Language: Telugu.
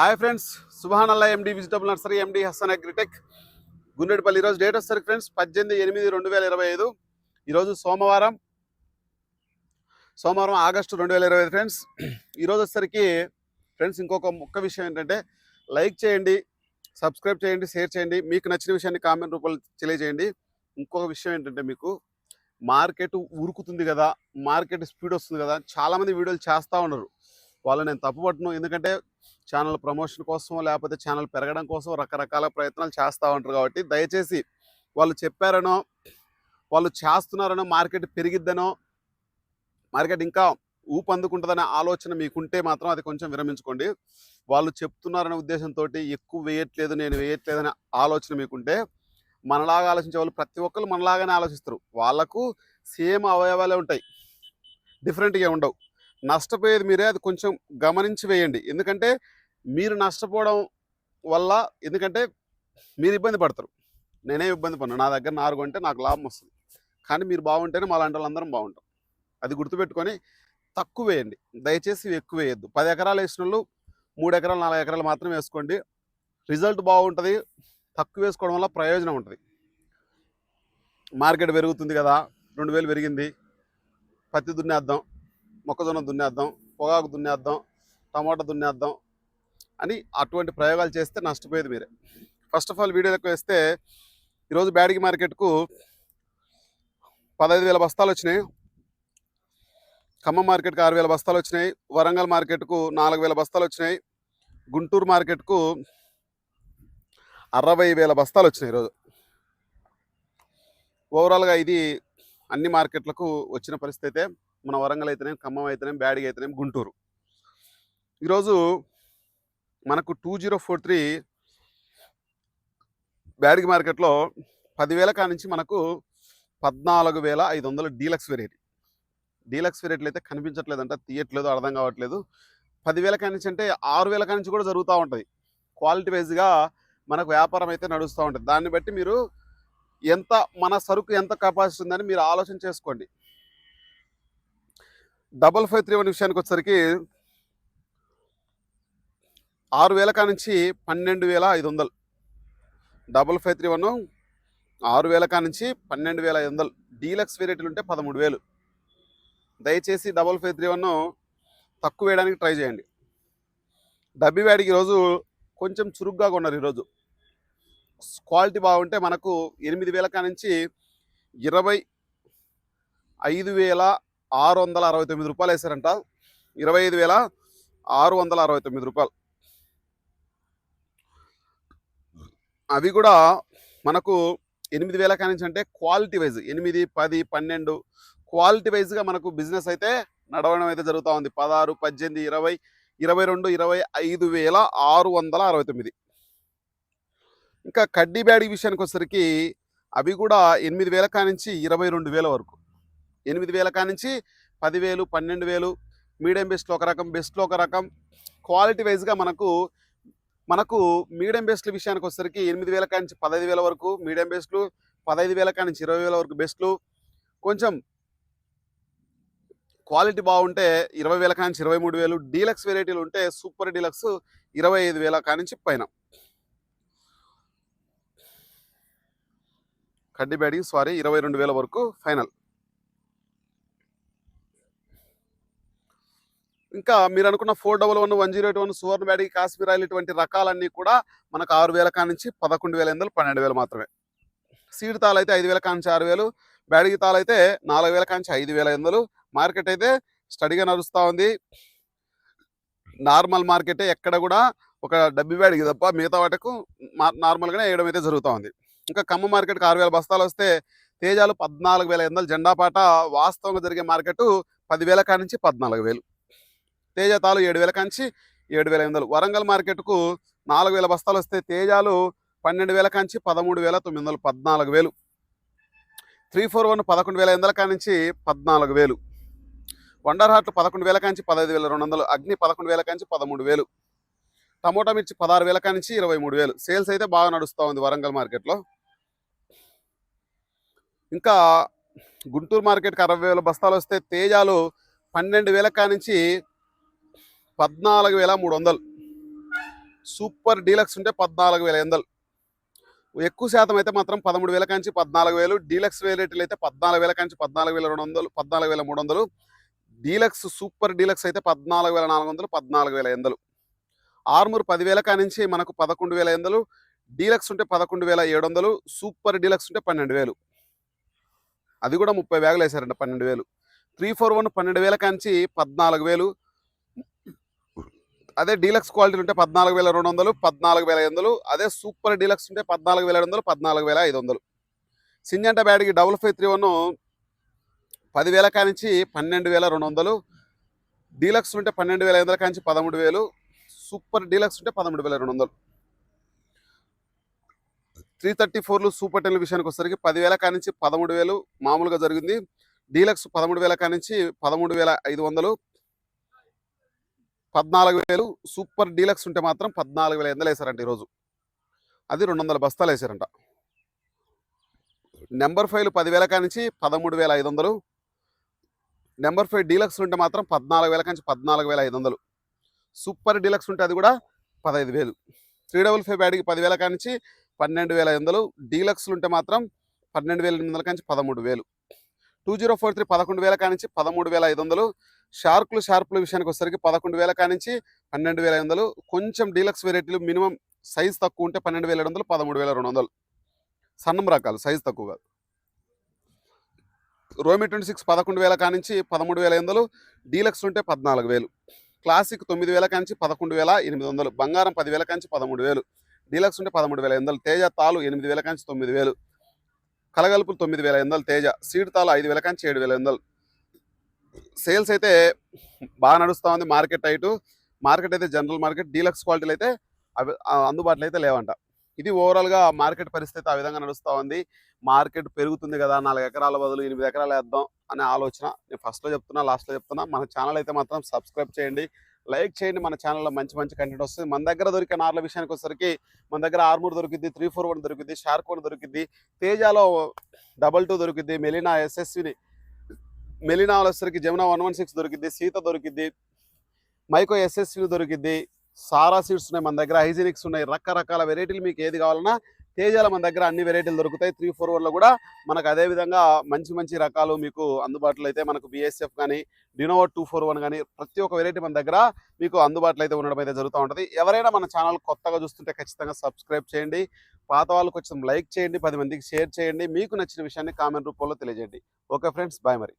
Hi friends Subhan Allah MD vegetable nursery MD Hasan agritech Gundedipalli ఈరోజు డేట్ వస్తారు ఫ్రెండ్స్ పద్దెనిమిది ఎనిమిది రెండు వేల ఇరవై ఐదు. ఈరోజు సోమవారం సోమవారం ఆగస్టు రెండు వేల ఇరవై ఐదు ఫ్రెండ్స్. ఈరోజు వచ్చేసరికి ఫ్రెండ్స్ ఇంకొక ముఖ్య విషయం ఏంటంటే లైక్ చేయండి సబ్స్క్రైబ్ చేయండి షేర్ చేయండి మీకు నచ్చిన విషయాన్ని కామెంట్ రూపంలో తెలియజేయండి. ఇంకొక విషయం ఏంటంటే మీకు మార్కెట్ ఉరుకుతుంది కదా మార్కెట్ స్పీడ్ వస్తుంది కదా చాలామంది వీడియోలు చేస్తూ ఉన్నారు. వాళ్ళు నేను తప్పుపట్టను ఎందుకంటే ఛానల్ ప్రమోషన్ కోసం లేకపోతే ఛానల్ పెరగడం కోసం రకరకాల ప్రయత్నాలు చేస్తూ ఉంటారు కాబట్టి దయచేసి వాళ్ళు చెప్పారనో వాళ్ళు చేస్తున్నారనో మార్కెట్ పెరిగిద్దనో మార్కెట్ ఇంకా ఊపందుకుంటుందనే ఆలోచన మీకుంటే మాత్రం అది కొంచెం విరమించుకోండి. వాళ్ళు చెప్తున్నారనే ఉద్దేశంతో ఎక్కువ వేయట్లేదు నేను వేయట్లేదనే ఆలోచన మీకుంటే మనలాగా ఆలోచించే వాళ్ళు ప్రతి ఒక్కరు మనలాగానే ఆలోచిస్తారు. వాళ్ళకు సేమ్ అవయవాలే ఉంటాయి. డిఫరెంట్గా ఉండవు. నష్టపోయేది మీరే అది కొంచెం గమనించి వేయండి. ఎందుకంటే మీరు నష్టపోవడం వల్ల ఎందుకంటే మీరు ఇబ్బంది పడతారు. నేనే ఇబ్బంది పడిన నా దగ్గర నారు కొంటే నాకు లాభం వస్తుంది. కానీ మీరు బాగుంటేనే మా లాంటి వాళ్ళందరం బాగుంటాం. అది గుర్తుపెట్టుకొని తక్కువ వేయండి. దయచేసి ఎక్కువ వేయద్దు. పది ఎకరాలు వేసిన వాళ్ళు మూడు ఎకరాలు నాలుగు ఎకరాలు మాత్రం వేసుకోండి. రిజల్ట్ బాగుంటుంది. తక్కువ వేసుకోవడం వల్ల ప్రయోజనం ఉంటుంది. మార్కెట్ పెరుగుతుంది కదా. రెండు వేలు పెరిగింది. పత్తి దున్నేద్దాం. మొక్కజొన్న దున్నేద్దాం పొగాకు దున్నేద్దాం టమాటా దున్నేద్దాం అని అటువంటి ప్రయోగాలు చేస్తే నష్టపోయేది మీరే. ఫస్ట్ ఆఫ్ ఆల్ వీడియోలకు వేస్తే ఈరోజు బ్యాడిగి మార్కెట్కు పదహైదు వేల బస్తాలు వచ్చినాయి. ఖమ్మం మార్కెట్కి ఆరు వేల బస్తాలు వచ్చినాయి. వరంగల్ మార్కెట్కు నాలుగు వేల బస్తాలు వచ్చినాయి. గుంటూరు మార్కెట్కు అరవై వేల బస్తాలు వచ్చినాయి ఈరోజు. ఓవరాల్గా ఇది అన్ని మార్కెట్లకు వచ్చిన పరిస్థితి అయితే మన వరంగల్ అయితేనేం ఖమ్మం అయితేనేం బ్యాడ్గా అయితేనేం గుంటూరు. ఈరోజు మనకు two zero four three Byadgi మార్కెట్లో పదివేల కానించి మనకు పద్నాలుగు వేల ఐదు వందల డీలక్స్ వెరైటీ డీలక్స్ వెరైటీలు అయితే కనిపించట్లేదంట తీయట్లేదు అర్థం కావట్లేదు. పదివేల కానించి అంటే ఆరు వేల కానించి కూడా జరుగుతూ ఉంటుంది. క్వాలిటీ వైజ్గా మనకు వ్యాపారం అయితే నడుస్తూ ఉంటుంది. దాన్ని బట్టి మీరు ఎంత మన సరుకు ఎంత కెపాసిటీ ఉందని మీరు ఆలోచన చేసుకోండి. డబల్ ఫైవ్ త్రీ వన్ విషయానికి వచ్చేసరికి ఆరు వేల కా నుంచి పన్నెండు వేల ఐదు వందలు. డబల్ ఫైవ్ త్రీ వన్ ఆరు వేల కా నుంచి పన్నెండు వేల ఐదు వందలు. డీలక్స్ వెరైటీలు ఉంటే పదమూడు వేలు. దయచేసి డబల్ ఫైవ్ త్రీ వన్ తక్కువ వేయడానికి ట్రై చేయండి. డబ్బి వేడికి ఈరోజు కొంచెం చురుగ్గా కొన్నారు ఈరోజు. క్వాలిటీ బాగుంటే మనకు ఎనిమిది వేల కా నుంచి ఇరవై ఐదు వేల ఆరు వందల అరవై తొమ్మిది రూపాయలు వేశారంట ఇరవై ఐదు వేల ఆరు వందల అరవై తొమ్మిది రూపాయలు. అవి కూడా మనకు ఎనిమిది వేల కానించి అంటే క్వాలిటీ వైజ్ ఎనిమిది పది పన్నెండు క్వాలిటీ వైజ్గా మనకు బిజినెస్ అయితే నడవడం అయితే జరుగుతూ ఉంది. పదహారు పద్దెనిమిది ఇరవై ఇరవై రెండు ఇరవై ఐదు వేల ఆరు వందల అరవై తొమ్మిది ఇంకా కడ్డీ బ్యాడీ విషయానికి వచ్చేసరికి అవి కూడా ఎనిమిది వేల కానించి ఇరవై రెండు వేల వరకు. ఎనిమిది వేల కానించి పదివేలు పన్నెండు వేలు మీడియం బెస్ట్లో ఒక రకం బెస్ట్లో ఒక రకం. క్వాలిటీ వైజ్గా మనకు మనకు మీడియం బెస్ట్ల విషయానికి వచ్చేసరికి ఎనిమిది వేల కానించి పదహైదు వేల వరకు మీడియం బెస్ట్లు పదహైదు వేల కానించి ఇరవై వేల వరకు బెస్ట్లు. కొంచెం క్వాలిటీ బాగుంటే ఇరవై వేల కానించి ఇరవై మూడు వేలు డీలక్స్ వెరైటీలు ఉంటే సూపర్ డీలక్స్ ఇరవై ఐదు వేల కానించి పైన. కడ్డీ బ్యాడింగ్ సారీ ఇరవై రెండు వేల వరకు ఫైనల్. ఇంకా మీరు అనుకున్న four double one one zero eight one Suvarna Byadgi Kashmir oil ఇటువంటి రకాలన్నీ కూడా మనకు ఆరు వేల కానించి పదకొండు వేల ఎనిమిది పన్నెండు వేలు మాత్రమే. సీడ్ తాలు అయితే ఐదు వేల కాంచి ఆరు వేలు బ్యాడీ తాలు అయితే నాలుగు వేల కాంచి ఐదు వేల ఎనిమిది మార్కెట్ అయితే స్టడీగా నడుస్తూ ఉంది. నార్మల్ మార్కెటే ఎక్కడ కూడా ఒక డబ్బి బ్యాడికి తప్ప మిగతా వాటికు నార్మల్గానే వేయడం అయితే జరుగుతూ ఉంది. ఇంకా కమ్మ మార్కెట్కి ఆరు వేల బస్తాలు వస్తే తేజాలు పద్నాలుగు వేల ఎనిమిది జెండా పాట వాస్తవంగా జరిగే మార్కెట్ పదివేల కా నుంచి పద్నాలుగు వేలు. తేజ తాలు ఏడు వేల కాంచి ఏడు వేల ఎనిమిది వరంగల్ మార్కెట్కు నాలుగు వేల బస్తాలు వస్తే తేజాలు పన్నెండు వేల కాంచి పదమూడు వేల తొమ్మిది వందలు పద్నాలుగు వేలు. త్రీ ఫోర్ వన్ పదకొండు వేల ఎనిమిది కానించి పద్నాలుగు వేలు. వండర్ హార్ట్ పదకొండు వేల కాంచి పదహైదు వేల రెండు వందలు. అగ్ని పదకొండు వేల కాంచి పదమూడు వేలు. టమోటా మిర్చి పదహారు వేల కానించి ఇరవై మూడు వేలు. సేల్స్ అయితే బాగా నడుస్తూ ఉంది వరంగల్ మార్కెట్లో. ఇంకా గుంటూరు మార్కెట్కి అరవై వేల బస్తాలు వస్తే తేజాలు పన్నెండు వేల కానించి పద్నాలుగు వేల మూడు వందలు. సూపర్ డీలక్స్ ఉంటే పద్నాలుగు వేల ఎందలు ఎక్కువ శాతం అయితే మాత్రం పదమూడు వేల కాంచి పద్నాలుగు వేలు డీలక్స్ వేరేటీలు అయితే పద్నాలుగు వేల కాంచి పద్నాలుగు వేల రెండు వందలు పద్నాలుగు వేల మూడు వందలు. డీలక్స్ సూపర్ డీలక్స్ అయితే పద్నాలుగు వేల నాలుగు వందలు పద్నాలుగు వేల ఎందలు ఆర్మూర్ పదివేల కానించి మనకు పదకొండు వేల ఎందలు డీలక్స్ ఉంటే పదకొండు వేల ఏడు వందలు సూపర్ డీలక్స్ ఉంటే పన్నెండు వేలు. అది కూడా ముప్పై బ్యాగులు వేశారండి పన్నెండు వేలు. త్రీ ఫోర్ వన్ పన్నెండు వేల కాంచి పద్నాలుగు వేలు అదే డీలక్స్ క్వాలిటీ ఉంటే పద్నాలుగు వేల రెండు వందలు పద్నాలుగు వేల ఐదు వందలు. అదే సూపర్ డీలక్స్ ఉంటే పద్నాలుగు వేల ఐదు వందలు పద్నాలుగు వేల ఐదు వందలు. సింజంట బ్యాడ్కి డబుల్ ఫైవ్ త్రీ వన్ పదివేల కానించి పన్నెండు వేల రెండు వందలు. డీలక్స్ ఉంటే పన్నెండు వేల ఐదు వందల కానించి పదమూడు వేలు. సూపర్ డీలక్స్ ఉంటే పదమూడు వేల రెండు వందలు. త్రీ థర్టీ ఫోర్లు సూపర్ టెన్ విషయానికి వచ్చేసరికి పదివేల కానించి పదమూడు వేలు మామూలుగా జరిగింది. డీలక్స్ పదమూడు వేల కానించి పదమూడు వేల ఐదు వందలు. పద్నాలుగు వేలు సూపర్ డీలక్స్ ఉంటే మాత్రం పద్నాలుగు వేల ఎందలు వేశారంట ఈరోజు. అది రెండు వందల బస్తాలు వేశారంట. నెంబర్ ఫైవ్లు పదివేల కానించి పదమూడు వేల ఐదు వందలు. నెంబర్ ఫైవ్ డీలక్స్ ఉంటే మాత్రం పద్నాలుగు వేల కానించి పద్నాలుగు వేల ఐదు వందలు. సూపర్ డీలక్స్ ఉంటే అది కూడా పదహైదు వేలు. త్రీ డబుల్ ఫైవ్ బ్యాడ్కి పదివేల కానించి పన్నెండు వేల ఐదు వందలు. డీలక్స్లు ఉంటే మాత్రం పన్నెండు వేల ఎనిమిది వందల కానించి పదమూడు వేలు. టూ జీరో ఫోర్ త్రీ పదకొండు వేల కానించి పదమూడు వేల ఐదు వందలు. షార్కులు షార్పుల విషయానికి వచ్చేసరికి పదకొండు వేల కానించి పన్నెండు వేల ఐదు వందలు. కొంచెం డీలక్స్ వెరైటీలు మినిమం సైజ్ తక్కువ ఉంటే పన్నెండు వేల ఏడు వందలు పదమూడు వేల రెండు వందలు. సన్నం రకాలు సైజ్ తక్కువ కాదు. రోమి ట్వంటీ సిక్స్ పదకొండు వేల కానించి పదమూడు వేల ఐదు డీలక్స్ ఉంటే పద్నాలుగు వేలు. క్లాసిక్ తొమ్మిది వేల కానించి పదకొండు వేల ఎనిమిది వందలు బంగారం పదివేల కానించి పదమూడు వేలు. డీలక్స్ ఉంటే పదమూడు వేల ఐదు తేజ తాలు ఎనిమిది వేల కానించి తొమ్మిది వేలు. కలగలుపులు తొమ్మిది వేల ఐదు వందలు తేజ సీడ్ తాలు ఐదు వేల కానించి ఏడు వేల ఐదు వందలు. సేల్స్ అయితే బాగా నడుస్తూ ఉంది. Market tight. మార్కెట్ అయితే జనరల్ మార్కెట్. డీలక్స్ క్వాలిటీలు అయితే అవి అందుబాటులో అయితే లేవంట. ఇది ఓవరాల్గా మార్కెట్ పరిస్థితి ఆ విధంగా నడుస్తూ ఉంది. మార్కెట్ పెరుగుతుంది కదా నాలుగు ఎకరాల బదులు ఎనిమిది ఎకరాలు వేద్దాం అనే ఆలోచన నేను ఫస్ట్లో చెప్తున్నా లాస్ట్లో చెప్తున్నా. మన ఛానల్ అయితే మాత్రం సబ్స్క్రైబ్ చేయండి. లైక్ చేయండి మన ఛానల్లో మంచి మంచి కంటెంట్ వస్తుంది. మన దగ్గర దొరికే నార్ల విషయానికి వచ్చేసరికి మన దగ్గర ఆర్మూర్ దొరికింది త్రీ ఫోర్ వన్ దొరికింది షార్క్ వన్ దొరికింది తేజాలో డబల్ టూ దొరికింది మెలినా ఎస్ఎస్విని మెలినా వచ్చేసరికి జమునా వన్ వన్ సిక్స్ దొరికింది సీత దొరికింది మైకో ఎస్ఎస్వి దొరికింది సారా సీడ్స్ ఉన్నాయి మన దగ్గర హైజీనిక్స్ ఉన్నాయి రకరకాల వెరైటీలు మీకు ఏది కావాలన్నా తేజాల మన దగ్గర అన్ని వెరైటీలు దొరుకుతాయి. త్రీ ఫోర్ వన్లో కూడా మనకు అదే విధంగా మంచి మంచి రకాలు మీకు అందుబాటులో అయితే మనకు బిఎస్ఎఫ్ కానీ డినోవో టూ ఫోర్ వన్ కానీ ప్రతి ఒక్క వెరైటీ మన దగ్గర మీకు అందుబాటులో అయితే ఉండడం అయితే జరుగుతూ ఉంటుంది. ఎవరైనా మన ఛానల్ కొత్తగా చూస్తుంటే ఖచ్చితంగా సబ్స్క్రైబ్ చేయండి. పాత వాళ్ళకు కొంచెం లైక్ చేయండి పది మందికి షేర్ చేయండి. మీకు నచ్చిన విషయాన్ని కామెంట్ రూపంలో తెలియజేయండి. ఓకే ఫ్రెండ్స్ బాయ్ మరి.